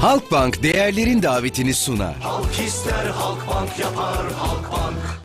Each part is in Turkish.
Halkbank değerlerin davetini sunar. Halk ister Halkbank yapar Halkbank.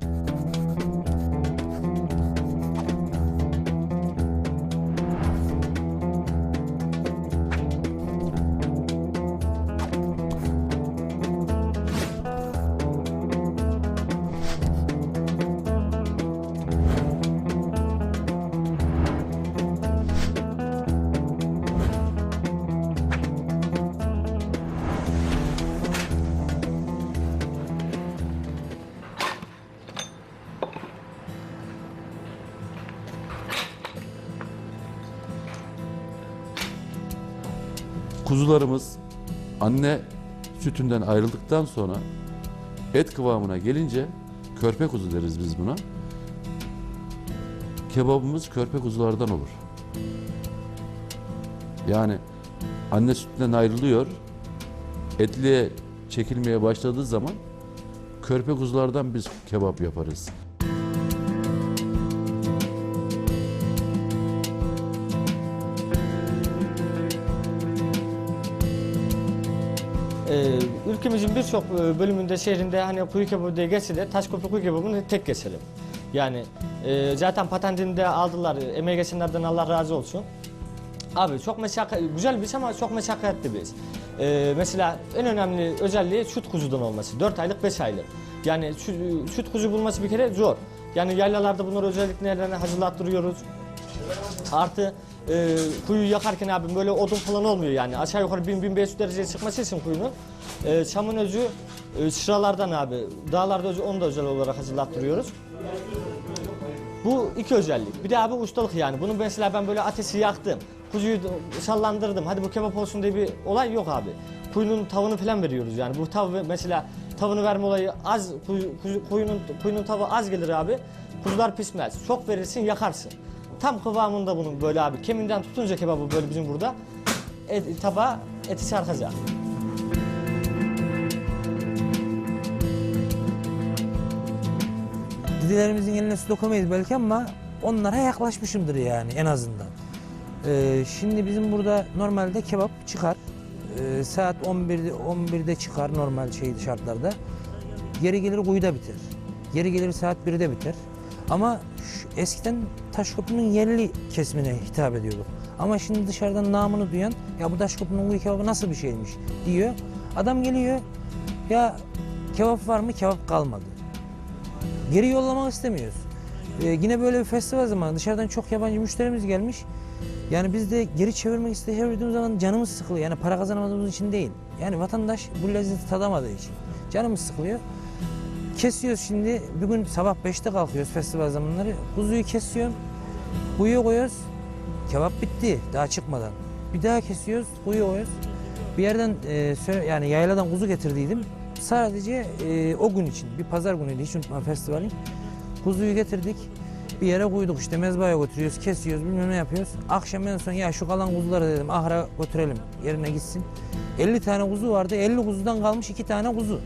Kuzularımız anne sütünden ayrıldıktan sonra et kıvamına gelince körpe kuzu deriz biz buna. Kebabımız körpe kuzulardan olur. Yani anne sütünden ayrılıyor, etliye çekilmeye başladığı zaman körpe kuzulardan biz kebap yaparız. Ülkemizin birçok e, bölümünde, şehrinde hani kuyu kebabı diye geçse de Taşköprü kuyu kebabını tek geçelim. Yani e, zaten patentini de aldılar, emeği geçenlerden Allah razı olsun. Abi çok meşakkat, güzel bir iş ama çok meşakkatli bir iş. Ee, mesela en önemli özelliği süt kuzudan olması. 4 aylık 5 aylık. Yani süt, süt kuzu bulması bir kere zor. Yani yaylalarda bunları özellikle hazırlattırıyoruz. Artı e, kuyu yakarken abi böyle odun falan olmuyor yani. Aşağı yukarı 1000-1500 dereceye çıkması için kuyunun. E, çamın özü e, sıralardan abi. Dağlarda özü, onu da özel olarak hazırlattırıyoruz. Bu iki özellik. Bir de abi ustalık yani. Bunu mesela ben böyle ateşi yaktım. Kuzuyu sallandırdım. Hadi bu kebap olsun diye bir olay yok abi. Kuyunun tavını falan veriyoruz yani. Bu tav mesela tavını verme olayı az kuyunun kuyunun tavı az gelir abi. Kuzular pişmez. Çok verirsin yakarsın. Tam kıvamında bunun böyle abi. Kemiğinden tutunca kebabı böyle bizim burada. Et, tabağa eti sarkacak. Didilerimizin eline su dokumayız belki ama onlara yaklaşmışımdır yani en azından. Ee, şimdi bizim burada normalde kebap çıkar. Ee, saat 11'de 11'de çıkar normal şey şartlarda. Geri gelir kuyuda biter. Geri gelir saat 1'de biter. Ama şu, eskiden Taşköprü'nün yerli kesimine hitap ediyorduk. Ama şimdi dışarıdan namını duyan ya bu Taşköprü'nün kuyu kebabı nasıl bir şeymiş diyor. Adam geliyor ya kebap var mı kebap kalmadı. Geri yollamak istemiyoruz. Ee, yine böyle bir festival zamanı dışarıdan çok yabancı müşterimiz gelmiş. Yani biz de geri çevirmek iste çevirdiğimiz zaman canımız sıkılıyor. Yani para kazanamadığımız için değil. Yani vatandaş bu lezzeti tadamadığı için. Canımız sıkılıyor. Kesiyoruz şimdi. Bir gün sabah 5'te kalkıyoruz festival zamanları. Kuzuyu kesiyorum. Kuyuya koyuyoruz. Kebap bitti daha çıkmadan. Bir daha kesiyoruz, kuyuya koyuyoruz. Bir yerden e, yani yayladan kuzu getirdiydim. Sadece e, o gün için bir pazar günüydü hiç unutmam festivalin. Kuzuyu getirdik. Bir yere koyduk işte mezbaya götürüyoruz, kesiyoruz, bilmem ne yapıyoruz. Akşam en son ya şu kalan kuzuları dedim ahıra götürelim yerine gitsin. 50 tane kuzu vardı. 50 kuzudan kalmış 2 tane kuzu.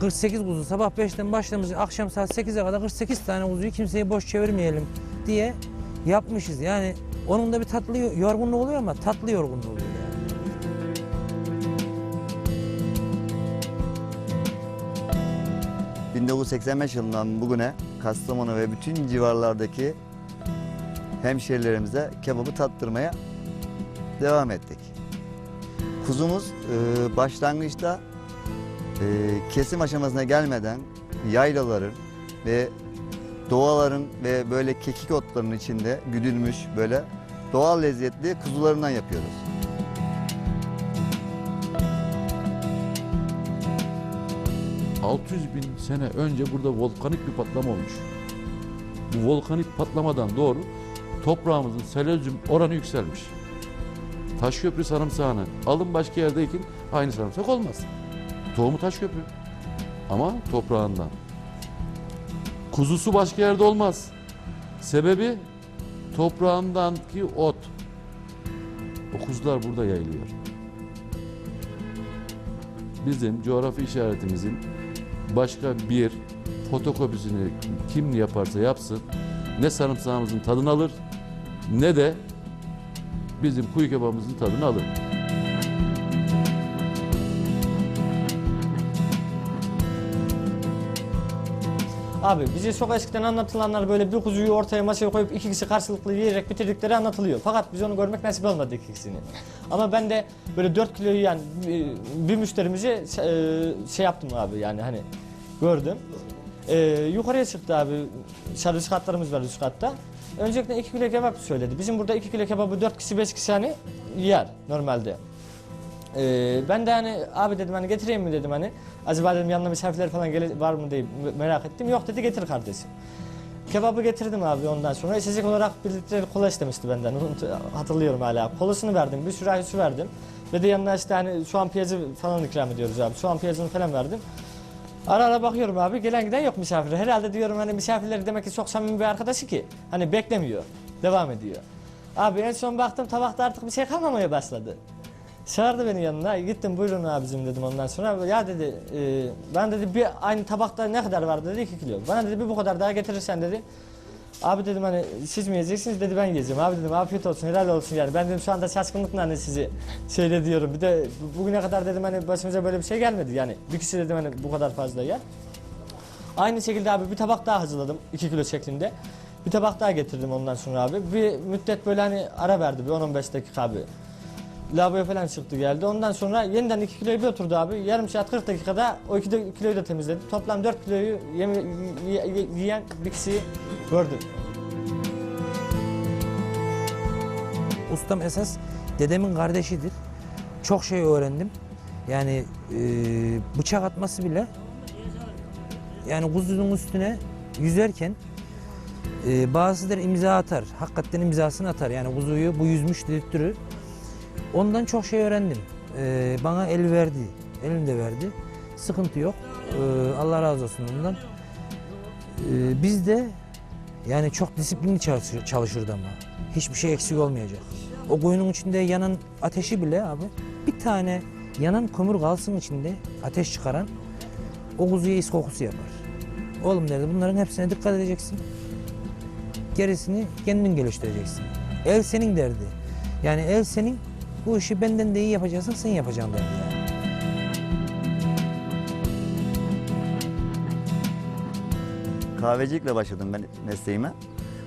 48 kuzu sabah 5'ten başlamış akşam saat 8'e kadar 48 tane kuzuyu kimseyi boş çevirmeyelim diye yapmışız. Yani onun da bir tatlı yorgunluğu oluyor ama tatlı yorgunluğu oluyor yani. Hı. 1985 yılından bugüne Kastamonu ve bütün civarlardaki hemşehrilerimize kebabı tattırmaya devam ettik. Kuzumuz başlangıçta kesim aşamasına gelmeden yaylaların ve doğaların ve böyle kekik otlarının içinde güdülmüş böyle doğal lezzetli kuzularından yapıyoruz. ...600 bin sene önce burada volkanik bir patlama olmuş. Bu volkanik patlamadan doğru toprağımızın selezyum oranı yükselmiş. Taşköprü sarımsağını alın başka yerde ekin aynı sarımsak olmaz. Tohumu Taşköprü. Ama toprağından. Kuzusu başka yerde olmaz. Sebebi toprağından ki ot. O kuzular burada yayılıyor. Bizim coğrafi işaretimizin başka bir fotokopisini kim yaparsa yapsın ne sarımsağımızın tadını alır ne de bizim kuyu kebabımızın tadını alır. Abi bize çok eskiden anlatılanlar böyle bir kuzuyu ortaya masaya koyup iki kişi karşılıklı yiyerek bitirdikleri anlatılıyor. Fakat biz onu görmek nasip olmadı iki kişini. Ama ben de böyle 4 kilo yiyen bir- müşterimizi e, şey yaptım abi yani hani gördüm. E, yukarıya çıktı abi. Servis katlarımız var üst katta. Öncelikle 2 kilo kebap söyledi. Bizim burada 2 kilo kebabı 4 kişi 5 kişi hani yer normalde. Ee, ben de hani abi dedim hani getireyim mi dedim hani. Acaba dedim yanına misafirler falan gele- var mı diye me- merak ettim. Yok dedi getir kardeşim. Kebabı getirdim abi ondan sonra. İçecek olarak bir litre kola istemişti benden. Hatırlıyorum hala. Kolasını verdim, bir sürahi su verdim. Ve de yanına işte hani soğan piyazı falan ikram ediyoruz abi. Soğan piyazını falan verdim. Ara ara bakıyorum abi gelen giden yok misafir. Herhalde diyorum hani misafirleri demek ki çok samimi bir arkadaşı ki. Hani beklemiyor. Devam ediyor. Abi en son baktım tabakta artık bir şey kalmamaya başladı. Çağırdı beni yanına. Gittim buyurun abicim dedim ondan sonra. Ya dedi e, ben dedi bir aynı tabakta ne kadar var dedi 2 kilo. Bana dedi bir bu kadar daha getirirsen dedi. Abi dedim hani siz mi yiyeceksiniz dedi ben yiyeceğim. Abi dedim afiyet olsun helal olsun yani. Ben dedim şu anda şaşkınlıkla hani sizi şeyle diyorum. Bir de bu- bugüne kadar dedim hani başımıza böyle bir şey gelmedi yani. Bir kişi dedim hani bu kadar fazla yer. Aynı şekilde abi bir tabak daha hazırladım 2 kilo şeklinde. Bir tabak daha getirdim ondan sonra abi. Bir müddet böyle hani ara verdi bir 10-15 dakika abi. Lavaboya falan çıktı geldi. Ondan sonra yeniden 2 kiloyu bir oturdu abi. Yarım saat 40 dakikada o 2 kiloyu da temizledi. Toplam 4 kiloyu yeme, yiyen bir kişiyi gördüm. Ustam esas dedemin kardeşidir. Çok şey öğrendim. Yani e, bıçak atması bile yani kuzunun üstüne yüzerken e, bazıları imza atar. Hakikaten imzasını atar. Yani kuzuyu bu yüzmüş dedirttirir. Ondan çok şey öğrendim. E, bana el verdi. Elim de verdi. Sıkıntı yok. E, Allah razı olsun ondan. E, biz de yani çok disiplinli çalışır, çalışırdı ama. Hiçbir şey eksik olmayacak. O koyunun içinde yanan ateşi bile abi bir tane yanan kömür kalsın içinde ateş çıkaran o kuzuya is kokusu yapar. Oğlum derdi bunların hepsine dikkat edeceksin. Gerisini kendin geliştireceksin. El senin derdi. Yani el senin bu işi benden de iyi yapacaksın sen yapacaksın derdi yani. Kahvecilikle başladım ben mesleğime.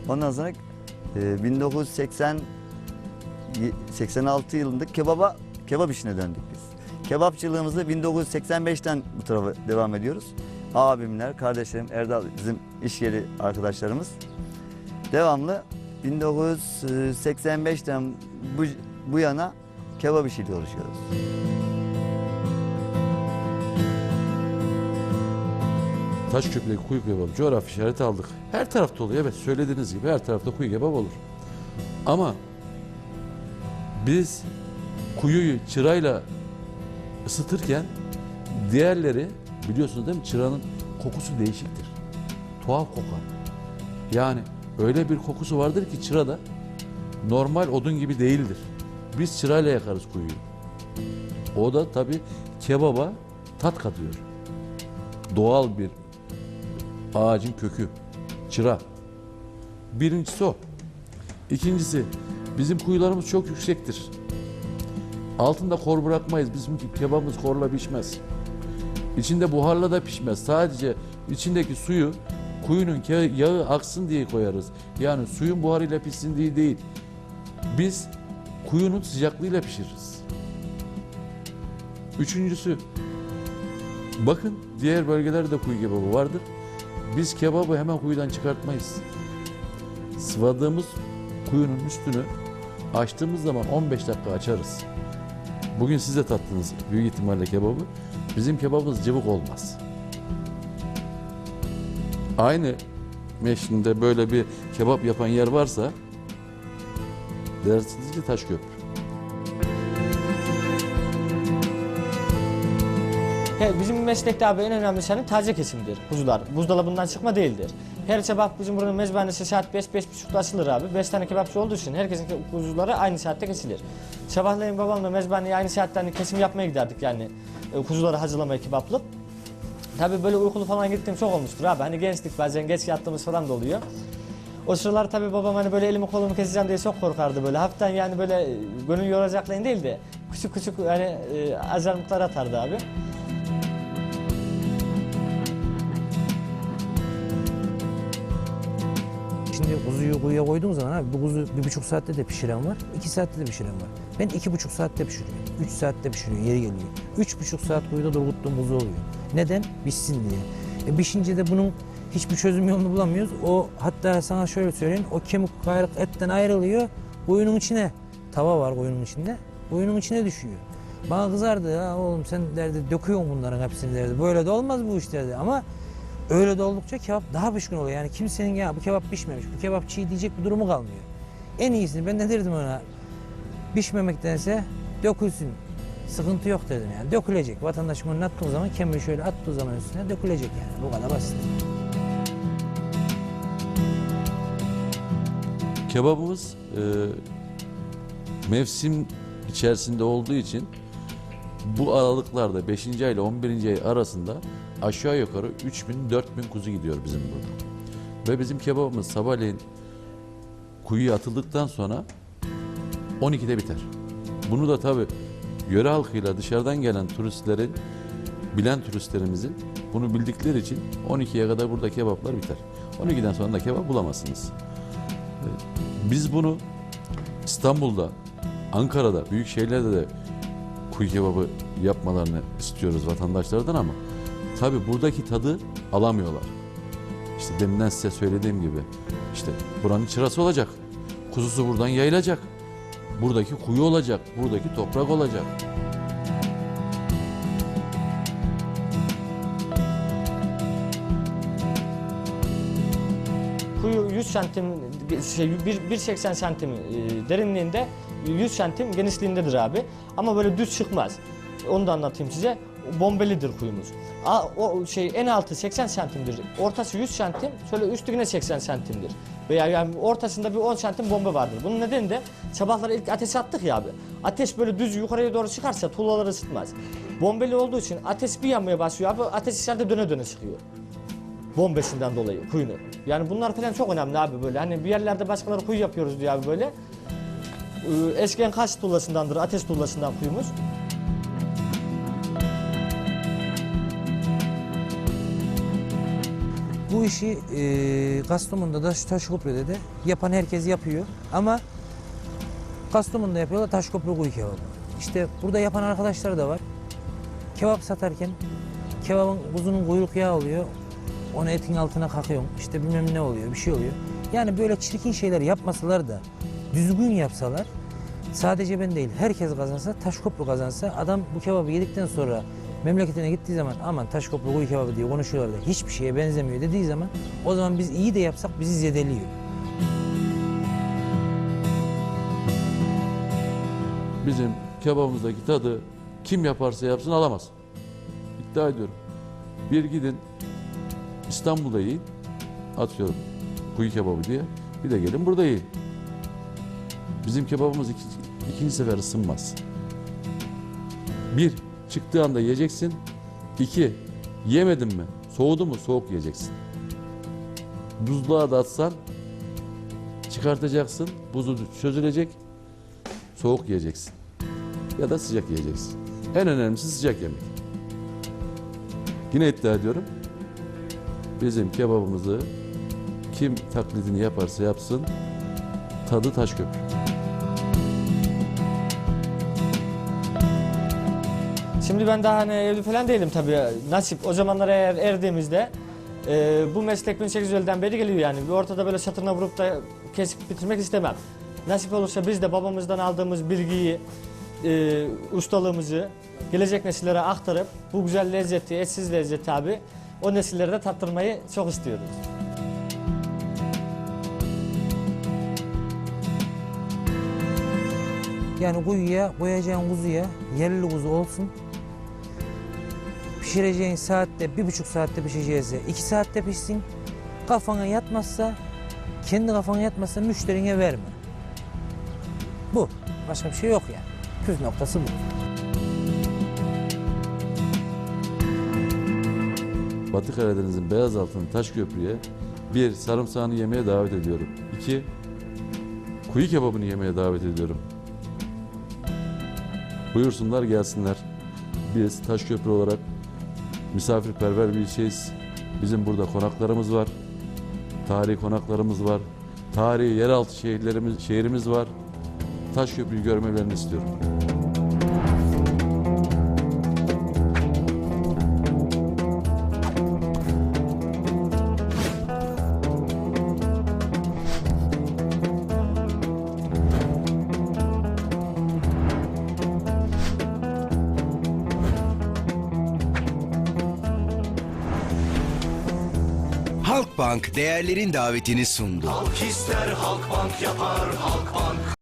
Ondan sonra e, 1980 86 yılında kebaba kebap işine döndük biz. Kebapçılığımızı 1985'ten bu tarafa devam ediyoruz. Abimler, kardeşlerim, Erdal bizim iş yeri arkadaşlarımız. Devamlı 1985'ten bu, bu yana kebap işiyle uğraşıyoruz. Taşköprü'deki kuyu kebabı coğrafi işareti aldık. Her tarafta oluyor evet söylediğiniz gibi her tarafta kuyu kebabı olur. Ama biz kuyuyu çırayla ısıtırken diğerleri biliyorsunuz değil mi çıranın kokusu değişiktir. Tuhaf kokar. Yani öyle bir kokusu vardır ki çırada normal odun gibi değildir. Biz çırayla yakarız kuyuyu. O da tabii kebaba tat katıyor. Doğal bir ağacın kökü, çıra. Birincisi o. İkincisi bizim kuyularımız çok yüksektir. Altında kor bırakmayız. Bizim kebabımız korla pişmez. İçinde buharla da pişmez. Sadece içindeki suyu kuyunun yağı aksın diye koyarız. Yani suyun buharıyla pişsin diye değil. Biz kuyunun sıcaklığıyla pişiririz. Üçüncüsü bakın diğer bölgelerde kuyu kebabı vardır. Biz kebabı hemen kuyudan çıkartmayız. Sıvadığımız kuyunun üstünü açtığımız zaman 15 dakika açarız. Bugün siz de tattınız büyük ihtimalle kebabı. Bizim kebabımız cıvık olmaz. Aynı meşrinde böyle bir kebap yapan yer varsa dersiniz ki Taşköprü. He, bizim meslekte abi en önemli şey taze kesimdir kuzular. Buzdolabından çıkma değildir. Her sabah bizim buranın mezbanesi saat 5-5.30'da açılır abi. 5 tane kebapçı olduğu için herkesin ke- kuzuları aynı saatte kesilir. Sabahleyin babamla mezbaneye aynı saatte hani kesim yapmaya giderdik yani. E, kuzuları hazırlamaya kebaplık. Tabii böyle uykulu falan gittiğim çok olmuştur abi. Hani gençlik bazen geç yattığımız falan da oluyor. O sıralar tabii babam hani böyle elimi kolumu keseceğim diye çok korkardı böyle. Hafiften yani böyle e, gönül yoracaklayın değil de küçük küçük hani e, azarlıklar atardı abi. Şimdi kuzuyu kuyuya koyduğun zaman abi bu kuzu bir buçuk saatte de pişiren var, iki saatte de pişiren var. Ben iki buçuk saatte pişiriyorum, üç saatte pişiriyor, yeri geliyor. Üç buçuk saat kuyuda durguttuğum kuzu oluyor. Neden? Pişsin diye. E pişince de bunun hiçbir çözüm yolunu bulamıyoruz. O hatta sana şöyle söyleyeyim, o kemik kayrık etten ayrılıyor, koyunun içine. Tava var koyunun içinde, koyunun içine düşüyor. Bana kızardı ha oğlum sen derdi döküyorsun bunların hepsini derdi. Böyle de olmaz bu iş derdi ama öyle de oldukça kebap daha pişkin oluyor. Yani kimsenin ya bu kebap pişmemiş, bu kebap çiğ diyecek bir durumu kalmıyor. En iyisini ben ne derdim ona pişmemektense dökülsün. Sıkıntı yok dedim yani. Dökülecek. Vatandaş bunu attığı zaman kemiği şöyle attığı zaman üstüne dökülecek yani. Bu kadar basit. Kebabımız e, mevsim içerisinde olduğu için bu aralıklarda 5. ay ile 11. ay arasında aşağı yukarı 3000-4000 kuzu gidiyor bizim burada. Ve bizim kebabımız sabahleyin kuyuya atıldıktan sonra 12'de biter. Bunu da tabi yöre halkıyla dışarıdan gelen turistlerin, bilen turistlerimizin bunu bildikleri için 12'ye kadar burada kebaplar biter. 12'den sonra da kebap bulamazsınız. Biz bunu İstanbul'da, Ankara'da, büyük şehirlerde de kuyu kebabı yapmalarını istiyoruz vatandaşlardan ama tabi buradaki tadı alamıyorlar. İşte deminden size söylediğim gibi işte buranın çırası olacak. Kuzusu buradan yayılacak. Buradaki kuyu olacak. Buradaki toprak olacak. Kuyu 100 santim, şey, bir- 1.80 santim e, derinliğinde, 100 santim genişliğindedir abi. Ama böyle düz çıkmaz. Onu da anlatayım size. Bombelidir kuyumuz. A, o şey en altı 80 santimdir. Ortası 100 santim, şöyle üstü yine 80 santimdir. Veya yani ortasında bir 10 santim bombe vardır. Bunun nedeni de sabahları ilk ateşe attık ya abi. Ateş böyle düz yukarıya doğru çıkarsa tuğlaları ısıtmaz. Bombeli olduğu için ateş bir yanmaya başlıyor abi. Ateş içeride döne döne çıkıyor bombesinden dolayı kuyunu. Yani bunlar falan çok önemli abi böyle. Hani bir yerlerde başkaları kuyu yapıyoruz diyor abi böyle. Ee, Eski enkaz tuğlasındandır, ateş tuğlasından kuyumuz. Bu işi e, Kastamonu'da da şu Taşköprü'de de yapan herkes yapıyor. Ama Kastamonu'da yapıyorlar Taşköprü kuyu kebabı. İşte burada yapan arkadaşlar da var. Kebap satarken kebabın kuzunun kuyruk yağı oluyor. Onu etin altına kakıyorsun. İşte bilmem ne oluyor, bir şey oluyor. Yani böyle çirkin şeyler yapmasalar da düzgün yapsalar sadece ben değil herkes kazansa Taşköprü kazansa adam bu kebabı yedikten sonra memleketine gittiği zaman aman Taşköprü kuyu kebabı diye konuşuyorlar da hiçbir şeye benzemiyor dediği zaman o zaman biz iyi de yapsak bizi zedeliyor. Bizim kebabımızdaki tadı kim yaparsa yapsın alamaz. İddia ediyorum. Bir gidin İstanbul'da yiyin. Atıyorum kuyu kebabı diye. Bir de gelin burada yiyin. Bizim kebabımız iki, ikinci sefer ısınmaz. Bir, çıktığı anda yiyeceksin. İki, yemedin mi? Soğudu mu? Soğuk yiyeceksin. Buzluğa da atsan çıkartacaksın. Buzu çözülecek. Soğuk yiyeceksin. Ya da sıcak yiyeceksin. En önemlisi sıcak yemek. Yine iddia ediyorum. Bizim kebabımızı kim taklidini yaparsa yapsın tadı taş köprü. Şimdi ben daha hani evli falan değilim tabii. Nasip o zamanlara eğer erdiğimizde e, bu meslek 1850'den beri geliyor yani. Bir ortada böyle satırına vurup da kesip bitirmek istemem. Nasip olursa biz de babamızdan aldığımız bilgiyi, e, ustalığımızı gelecek nesillere aktarıp bu güzel lezzeti, etsiz lezzeti abi o nesillere de tattırmayı çok istiyoruz. Yani kuyuya koyacağın kuzuya yerli kuzu olsun. Pişireceğin saatte bir buçuk saatte pişeceğize iki saatte pişsin. Kafana yatmazsa kendi kafana yatmazsa müşterine verme. Bu. Başka bir şey yok yani. Püf noktası bu. Batı Karadeniz'in beyaz altın taş köprüye bir sarımsağını yemeye davet ediyorum. İki kuyu kebabını yemeye davet ediyorum. Buyursunlar gelsinler. Biz taş köprü olarak misafirperver bir ilçeyiz. Bizim burada konaklarımız var. Tarihi konaklarımız var. tarihi yeraltı şehirlerimiz, şehrimiz var. Taşköprü'yü görmelerini istiyorum. Halkbank değerlerin davetini sundu. Halk ister Halkbank yapar Halkbank